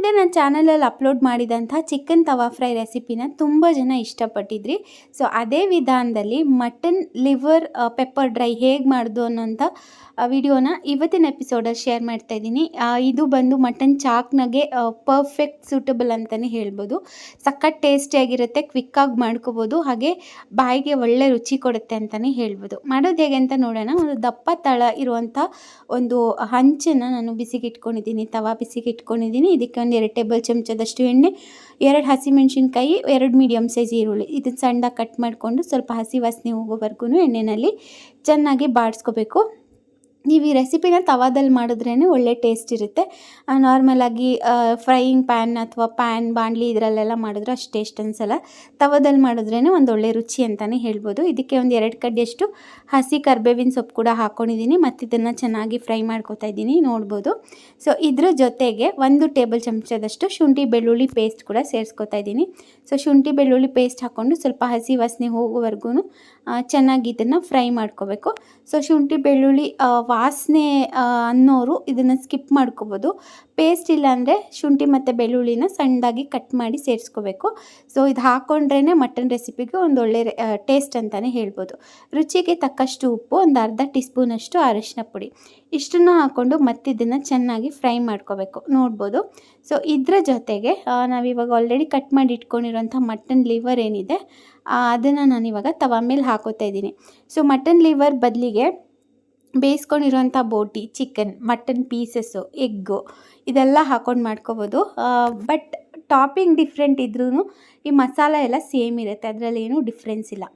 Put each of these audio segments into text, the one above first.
ಹಿಂದೆ ನನ್ನ ಚಾನಲಲ್ಲಿ ಅಪ್ಲೋಡ್ ಮಾಡಿದಂಥ ಚಿಕನ್ ತವಾ ಫ್ರೈ ರೆಸಿಪಿನ ತುಂಬ ಜನ ಇಷ್ಟಪಟ್ಟಿದ್ರಿ. ಸೊ, ಅದೇ ವಿಧಾನದಲ್ಲಿ ಮಟನ್ ಲಿವರ್ ಪೆಪ್ಪರ್ ಡ್ರೈ ಹೇಗೆ ಮಾಡೋದು ಅನ್ನೋಂಥ ವಿಡಿಯೋನ ಇವತ್ತಿನ ಎಪಿಸೋಡಲ್ಲಿ ಶೇರ್ ಮಾಡ್ತಾ ಇದ್ದೀನಿ. ಇದು ಬಂದು ಮಟನ್ ಚಾಕ್ನಾಗೆ ಪರ್ಫೆಕ್ಟ್ ಸೂಟಬಲ್ ಅಂತಲೇ ಹೇಳ್ಬೋದು. ಸಖತ್ ಟೇಸ್ಟಿಯಾಗಿರುತ್ತೆ, ಕ್ವಿಕ್ಕಾಗಿ ಮಾಡ್ಕೋಬೋದು, ಹಾಗೆ ಬಾಯಿಗೆ ಒಳ್ಳೆ ರುಚಿ ಕೊಡುತ್ತೆ ಅಂತಲೇ ಹೇಳ್ಬೋದು. ಮಾಡೋದು ಹೇಗೆ ಅಂತ ನೋಡೋಣ. ಒಂದು ದಪ್ಪ ತಳ ಇರುವಂಥ ಒಂದು ಹಂಚನ್ನು ನಾನು ಬಿಸಿಗೆ ಇಟ್ಕೊಂಡಿದ್ದೀನಿ ತವಾ ಬಿಸಿಗೆ ಇಟ್ಕೊಂಡಿದ್ದೀನಿ ಇದಕ್ಕೆ ಎರಡು ಟೇಬಲ್ ಚಮಚದಷ್ಟು ಎಣ್ಣೆ, ಎರಡು ಹಸಿಮೆಣ್ಸಿನ್ಕಾಯಿ, ಎರಡು ಮೀಡಿಯಮ್ ಸೈಜ್ ಈರುಳ್ಳಿ. ಇದನ್ನು ಸಣ್ಣದಾಗಿ ಕಟ್ ಮಾಡಿಕೊಂಡು ಸ್ವಲ್ಪ ಹಸಿ ವಾಸನೆ ಹೋಗೋವರೆಗೂ ಎಣ್ಣೆಯಲ್ಲಿ ಚೆನ್ನಾಗಿ ಬಾಡಿಸ್ಕೋಬೇಕು. ನೀವು ಈ ರೆಸಿಪಿನ ತವಾದಲ್ಲಿ ಮಾಡಿದ್ರೇ ಒಳ್ಳೆ ಟೇಸ್ಟ್ ಇರುತ್ತೆ. ನಾರ್ಮಲಾಗಿ ಫ್ರೈಯಿಂಗ್ ಪ್ಯಾನ್ ಅಥವಾ ಪ್ಯಾನ್ ಬಾಣಲಿ ಇದರಲ್ಲೆಲ್ಲ ಮಾಡಿದ್ರೆ ಅಷ್ಟು ಟೇಸ್ಟ್ ಅನಿಸಲ್ಲ. ತವಾದಲ್ಲಿ ಮಾಡಿದ್ರೇ ಒಂದು ಒಳ್ಳೆ ರುಚಿ ಅಂತಲೇ ಹೇಳ್ಬೋದು. ಇದಕ್ಕೆ ಒಂದು ಎರಡು ಕಡ್ಡಿಯಷ್ಟು ಹಸಿ ಕರ್ಬೇವಿನ ಸೊಪ್ಪು ಕೂಡ ಹಾಕ್ಕೊಂಡಿದ್ದೀನಿ ಮತ್ತು ಇದನ್ನು ಚೆನ್ನಾಗಿ ಫ್ರೈ ಮಾಡ್ಕೊತಾ ಇದ್ದೀನಿ, ನೋಡ್ಬೋದು. ಸೊ ಇದ್ರ ಜೊತೆಗೆ ಒಂದು ಟೇಬಲ್ ಚಮಚದಷ್ಟು ಶುಂಠಿ ಬೆಳ್ಳುಳ್ಳಿ ಪೇಸ್ಟ್ ಕೂಡ ಸೇರಿಸ್ಕೊತಾ ಇದ್ದೀನಿ. ಸೊ ಶುಂಠಿ ಬೆಳ್ಳುಳ್ಳಿ ಪೇಸ್ಟ್ ಹಾಕ್ಕೊಂಡು ಸ್ವಲ್ಪ ಹಸಿ ವಾಸನೆ ಹೋಗೋವರೆಗೂ ಚೆನ್ನಾಗಿ ಇದನ್ನು ಫ್ರೈ ಮಾಡ್ಕೋಬೇಕು. ಸೊ ಶುಂಠಿ, ಬೆಳ್ಳುಳ್ಳಿ ವಾಸನೆ ಅನ್ನೋರು ಇದನ್ನು ಸ್ಕಿಪ್ ಮಾಡ್ಕೋಬೋದು. ಪೇಸ್ಟ್ ಇಲ್ಲಾಂದರೆ ಶುಂಠಿ ಮತ್ತು ಬೆಳ್ಳುಳ್ಳಿನ ಸಣ್ಣದಾಗಿ ಕಟ್ ಮಾಡಿ ಸೇರಿಸ್ಕೋಬೇಕು. ಸೊ ಇದು ಹಾಕ್ಕೊಂಡ್ರೇ ಮಟನ್ ರೆಸಿಪಿಗೆ ಒಂದು ಒಳ್ಳೆ ಟೇಸ್ಟ್ ಅಂತಲೇ ಹೇಳ್ಬೋದು. ರುಚಿಗೆ ತಕ್ಕಷ್ಟು ಉಪ್ಪು, ಒಂದು ಅರ್ಧ ಟೀ ಸ್ಪೂನಷ್ಟು ಅರಿಶಿನ ಪುಡಿ. ಇಷ್ಟನ್ನು ಹಾಕ್ಕೊಂಡು ಮತ್ತೆ ಇದನ್ನು ಚೆನ್ನಾಗಿ ಫ್ರೈ ಮಾಡ್ಕೋಬೇಕು. ನೋಡ್ಬೋದು. ಸೊ ಇದರ ಜೊತೆಗೆ ನಾವಿವಾಗ ಆಲ್ರೆಡಿ ಕಟ್ ಮಾಡಿ ಇಟ್ಕೊಂಡಿರೋಂಥ ಮಟನ್ ಲಿವರ್ ಏನಿದೆ ಅದನ್ನು ನಾನಿವಾಗ ತವ ಮೇಲೆ ಹಾಕೋತಾ ಇದ್ದೀನಿ. ಸೊ ಮಟನ್ ಲಿವರ್ ಬದಲಿಗೆ ಬೇಯಿಸ್ಕೊಂಡಿರೋಂಥ ಬೋಟಿ ಚಿಕನ್ ಮಟನ್ ಪೀಸಸ್ಸು ಎಗ್ಗು ಇದೆಲ್ಲ ಹಾಕೊಂಡು ಮಾಡ್ಕೋಬೋದು. ಬಟ್ ಟಾಪಿಂಗ್ ಡಿಫ್ರೆಂಟ್ ಇದ್ರೂ ಈ ಮಸಾಲ ಎಲ್ಲ ಸೇಮ್ ಇರುತ್ತೆ, ಅದರಲ್ಲಿ ಏನೂ ಡಿಫ್ರೆನ್ಸ್ ಇಲ್ಲ.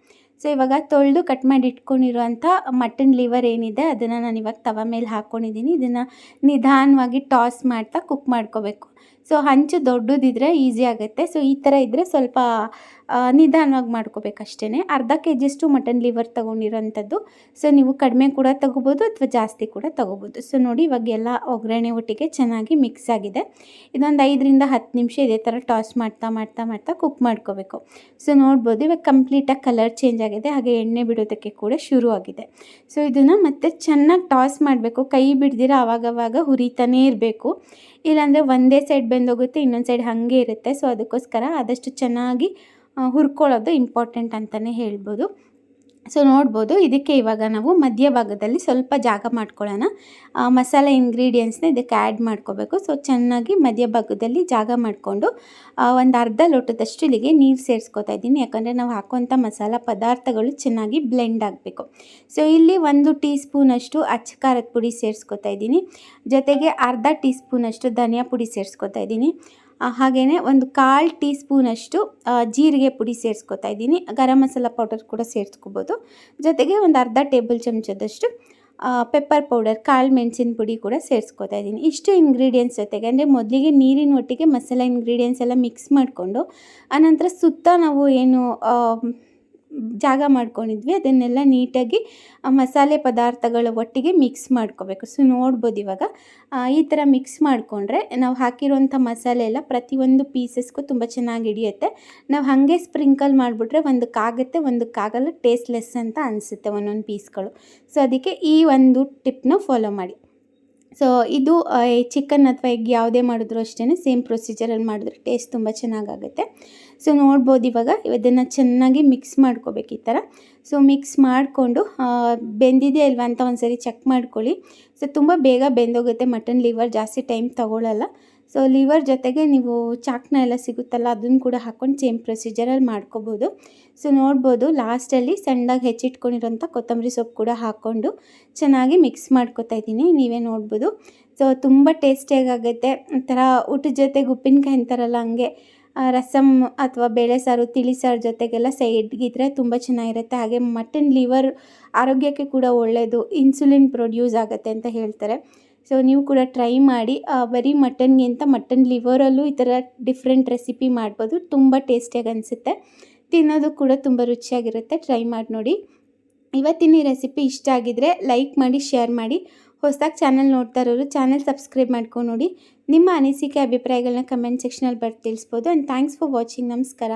ಸೊ ಇವಾಗ ತೊಳೆದು ಕಟ್ ಮಾಡಿ ಇಟ್ಕೊಂಡಿರುವಂಥ ಮಟನ್ ಲಿವರ್ ಏನಿದೆ, ಅದನ್ನು ನಾನು ಇವಾಗ ತವ ಮೇಲೆ ಹಾಕ್ಕೊಂಡಿದ್ದೀನಿ ಇದನ್ನು ನಿಧಾನವಾಗಿ ಟಾಸ್ ಮಾಡ್ತಾ ಕುಕ್ ಮಾಡ್ಕೋಬೇಕು. ಸೊ ಹಂಚು ದೊಡ್ಡದಿದ್ರೆ ಈಸಿ ಆಗುತ್ತೆ. ಸೊ ಈ ಥರ ಇದ್ದರೆ ಸ್ವಲ್ಪ ನಿಧಾನವಾಗಿ ಮಾಡ್ಕೋಬೇಕಷ್ಟೇ ಅರ್ಧ ಕೆ ಜಿಯಷ್ಟು ಮಟನ್ ಲಿವರ್ ತೊಗೊಂಡಿರೋಂಥದ್ದು. ಸೊ ನೀವು ಕಡಿಮೆ ಕೂಡ ತೊಗೋಬೋದು ಅಥವಾ ಜಾಸ್ತಿ ಕೂಡ ತೊಗೋಬೋದು. ಸೊ ನೋಡಿ ಇವಾಗ ಎಲ್ಲ ಒಗ್ಗರಣೆ ಒಟ್ಟಿಗೆ ಚೆನ್ನಾಗಿ ಮಿಕ್ಸ್ ಆಗಿದೆ. ಇದೊಂದು ಐದರಿಂದ ಹತ್ತು ನಿಮಿಷ ಇದೇ ಥರ ಟಾಸ್ ಮಾಡ್ತಾ ಮಾಡ್ತಾ ಮಾಡ್ತಾ ಕುಕ್ ಮಾಡ್ಕೋಬೇಕು. ಸೊ ನೋಡ್ಬೋದು ಇವಾಗ ಕಂಪ್ಲೀಟಾಗಿ ಕಲರ್ ಚೇಂಜ್ ಆಗಿದೆ. ಹಾಗೆ ಎಣ್ಣೆ ಬಿಡೋದಕ್ಕೆ ಕೂಡ ಶುರು ಆಗಿದೆ. ಸೊ ಇದನ್ನು ಮತ್ತೆ ಚೆನ್ನಾಗಿ ಟಾಸ್ ಮಾಡಬೇಕು. ಕೈ ಬಿಡ್ದಿರ ಆವಾಗವಾಗ ಹುರಿತಾನೇ ಇರಬೇಕು. ಇಲ್ಲಾಂದರೆ ಒಂದೇ ಸೈಡ್ ಬೆಂದೋಗುತ್ತೆ, ಇನ್ನೊಂದು ಸೈಡ್ ಹಾಗೆ ಇರುತ್ತೆ. ಸೊ ಅದಕ್ಕೋಸ್ಕರ ಆದಷ್ಟು ಚೆನ್ನಾಗಿ ಹುರ್ಕೊಳ್ಳೋದು ಇಂಪಾರ್ಟೆಂಟ್ ಅಂತಲೇ ಹೇಳ್ಬೋದು. ಸೊ ನೋಡ್ಬೋದು, ಇದಕ್ಕೆ ಇವಾಗ ನಾವು ಮಧ್ಯಭಾಗದಲ್ಲಿ ಸ್ವಲ್ಪ ಜಾಗ ಮಾಡ್ಕೊಳ್ಳೋಣ. ಮಸಾಲೆ ಇಂಗ್ರೀಡಿಯೆಂಟ್ಸ್ನ ಇದಕ್ಕೆ ಆ್ಯಡ್ ಮಾಡ್ಕೋಬೇಕು. ಸೊ ಚೆನ್ನಾಗಿ ಮಧ್ಯಭಾಗದಲ್ಲಿ ಜಾಗ ಮಾಡಿಕೊಂಡು ಒಂದು ಅರ್ಧ ಲೋಟದಷ್ಟು ಇಲ್ಲಿಗೆ ನೀರು ಸೇರಿಸ್ಕೊತಾ ಇದ್ದೀನಿ. ಯಾಕಂದರೆ ನಾವು ಹಾಕುವಂಥ ಮಸಾಲೆ ಪದಾರ್ಥಗಳು ಚೆನ್ನಾಗಿ ಬ್ಲೆಂಡ್ ಆಗಬೇಕು. ಸೊ ಇಲ್ಲಿ ಒಂದು ಟೀ ಸ್ಪೂನಷ್ಟು ಅಚ್ಚ ಖಾರದ ಪುಡಿ ಸೇರಿಸ್ಕೊತಾ ಇದ್ದೀನಿ. ಜೊತೆಗೆ ಅರ್ಧ ಟೀ ಸ್ಪೂನಷ್ಟು ಧನಿಯಾ ಪುಡಿ ಸೇರಿಸ್ಕೊತಾ ಇದ್ದೀನಿ. ಹಾಗೆಯೇ ಒಂದು ಕಾಲು ಟೀ ಸ್ಪೂನಷ್ಟು ಜೀರಿಗೆ ಪುಡಿ ಸೇರಿಸ್ಕೊತಾ ಇದ್ದೀನಿ. ಗರಂ ಮಸಾಲ ಪೌಡರ್ ಕೂಡ ಸೇರಿಸ್ಕೋಬೋದು. ಜೊತೆಗೆ ಒಂದು ಅರ್ಧ ಟೇಬಲ್ ಚಮಚದಷ್ಟು ಪೆಪ್ಪರ್ ಪೌಡರ್ ಕಾಳು ಮೆಣಸಿನ ಪುಡಿ ಕೂಡ ಸೇರಿಸ್ಕೊತಾ ಇದ್ದೀನಿ. ಇಷ್ಟು ಇಂಗ್ರೀಡಿಯೆಂಟ್ಸ್ ಜೊತೆಗೆ, ಅಂದರೆ ಮೊದಲಿಗೆ ನೀರಿನ ಒಟ್ಟಿಗೆ ಮಸಾಲ ಇಂಗ್ರೀಡಿಯೆಂಟ್ಸ್ ಎಲ್ಲ ಮಿಕ್ಸ್ ಮಾಡಿಕೊಂಡು, ಆನಂತರ ಸುತ್ತ ನಾವು ಏನು ಜಾಗ ಮಾಡ್ಕೊಂಡಿದ್ವಿ. ಅದನ್ನೆಲ್ಲ ನೀಟಾಗಿ ಮಸಾಲೆ ಪದಾರ್ಥಗಳ ಒಟ್ಟಿಗೆ ಮಿಕ್ಸ್ ಮಾಡ್ಕೋಬೇಕು. ಸೊ ನೋಡ್ಬೋದು ಇವಾಗ. ಈ ಥರ ಮಿಕ್ಸ್ ಮಾಡಿಕೊಂಡ್ರೆ ನಾವು ಹಾಕಿರುವಂಥ ಮಸಾಲೆ ಎಲ್ಲ ಪ್ರತಿಯೊಂದು ಪೀಸಸ್ಗೂ ತುಂಬ ಚೆನ್ನಾಗಿ ಹಿಡಿಯುತ್ತೆ. ನಾವು ಹಾಗೆ ಸ್ಪ್ರಿಂಕಲ್ ಮಾಡಿಬಿಟ್ರೆ ಒಂದಕ್ಕಾಗುತ್ತೆ ಒಂದಕ್ಕಾಗಲ್ಲ ಟೇಸ್ಟ್ಲೆಸ್ ಅಂತ ಅನಿಸುತ್ತೆ ಒಂದೊಂದು ಪೀಸ್ಗಳು ಸೊ ಅದಕ್ಕೆ ಈ ಒಂದು ಟಿಪ್ನ ಫಾಲೋ ಮಾಡಿ. ಸೊ ಇದು ಚಿಕನ್ ಅಥವಾ ಎಗ್ ಯಾವುದೇ ಮಾಡಿದ್ರು ಅಷ್ಟೇ ಸೇಮ್ ಪ್ರೊಸೀಜರಲ್ಲಿ ಮಾಡಿದ್ರೆ ಟೇಸ್ಟ್ ತುಂಬ ಚೆನ್ನಾಗಾಗುತ್ತೆ. ಸೊ ನೋಡ್ಬೋದು ಇವಾಗ ಇದನ್ನು ಚೆನ್ನಾಗಿ ಮಿಕ್ಸ್ ಮಾಡ್ಕೋಬೇಕು ಈ ಥರ ಸೊ ಮಿಕ್ಸ್ ಮಾಡಿಕೊಂಡು ಬೆಂದಿದೆ ಅಲ್ವಾ ಅಂತ ಒಂದು ಸರಿ ಚೆಕ್ ಮಾಡ್ಕೊಳ್ಳಿ. ಸೊ ತುಂಬ ಬೇಗ ಬೆಂದೋಗುತ್ತೆ ಮಟನ್ ಲಿವರ್ ಜಾಸ್ತಿ ಟೈಮ್ ತೊಗೊಳ್ಳಲ್ಲ ಸೊ ಲಿವರ್ ಜೊತೆಗೆ ನೀವು ಚಾಕ್ನ ಎಲ್ಲ ಸಿಗುತ್ತಲ್ಲ, ಅದನ್ನು ಕೂಡ ಹಾಕ್ಕೊಂಡು ಸೇಮ್ ಪ್ರೊಸೀಜರಲ್ಲಿ ಮಾಡ್ಕೋಬೋದು. ಸೊ ನೋಡ್ಬೋದು ಲಾಸ್ಟಲ್ಲಿ ಸಣ್ಣದಾಗಿ ಹೆಚ್ಚಿಟ್ಕೊಂಡಿರೋಂಥ ಕೊತ್ತಂಬರಿ ಸೊಪ್ಪು ಕೂಡ ಹಾಕ್ಕೊಂಡು ಚೆನ್ನಾಗಿ ಮಿಕ್ಸ್ ಮಾಡ್ಕೊತಾ ಇದ್ದೀನಿ, ನೀವೇ ನೋಡ್ಬೋದು. ಸೊ ತುಂಬ ಟೇಸ್ಟಿಯಾಗುತ್ತೆ ಒಂಥರ ಊಟದ ಜೊತೆಗೆ ಉಪ್ಪಿನಕಾಯಿ ಅಂತಾರಲ್ಲ, ಹಂಗೆ ರಸಮ್ ಅಥವಾ ಬೇಳೆ ಸಾರು, ತಿಳಿ ಸಾರು ಜೊತೆಗೆಲ್ಲ ಸೈಡ್ಗಿದ್ರೆ ತುಂಬ ಚೆನ್ನಾಗಿರುತ್ತೆ. ಹಾಗೆ ಮಟನ್ ಲಿವರ್ ಆರೋಗ್ಯಕ್ಕೆ ಕೂಡ ಒಳ್ಳೆಯದು ಇನ್ಸುಲಿನ್ ಪ್ರೊಡ್ಯೂಸ್ ಆಗುತ್ತೆ ಅಂತ ಹೇಳ್ತಾರೆ. ಸೊ ನೀವು ಕೂಡ ಟ್ರೈ ಮಾಡಿ ಬರೀ ಮಟನ್ಗಿಂತ ಮಟನ್ ಲಿವರಲ್ಲೂ ಈ ಥರ ಡಿಫ್ರೆಂಟ್ ರೆಸಿಪಿ ಮಾಡ್ಬೋದು. ತುಂಬ ಟೇಸ್ಟಿಯಾಗಿ ಅನಿಸುತ್ತೆ. ತಿನ್ನೋದು ಕೂಡ ತುಂಬ ರುಚಿಯಾಗಿರುತ್ತೆ. ಟ್ರೈ ಮಾಡಿ ನೋಡಿ. ಇವತ್ತಿನ ಈ ರೆಸಿಪಿ ಇಷ್ಟ ಆಗಿದ್ರೆ ಲೈಕ್ ಮಾಡಿ ಶೇರ್ ಮಾಡಿ. ಹೊಸದಾಗಿ ಚಾನಲ್ ನೋಡ್ತಾ ಇರೋರು ಚಾನಲ್ ಸಬ್ಸ್ಕ್ರೈಬ್ ಮಾಡ್ಕೊಂಡು ನೋಡಿ. ನಿಮ್ಮ ಅನಿಸಿಕೆ ಅಭಿಪ್ರಾಯಗಳನ್ನ ಕಮೆಂಟ್ ಸೆಕ್ಷನಲ್ಲಿ ಬರ್ದು ತಿಳಿಸ್ಬೋದು. ಆ್ಯಂಡ್ ಥ್ಯಾಂಕ್ಸ್ ಫಾರ್ ವಾಚಿಂಗ್ ನಮಸ್ಕಾರ.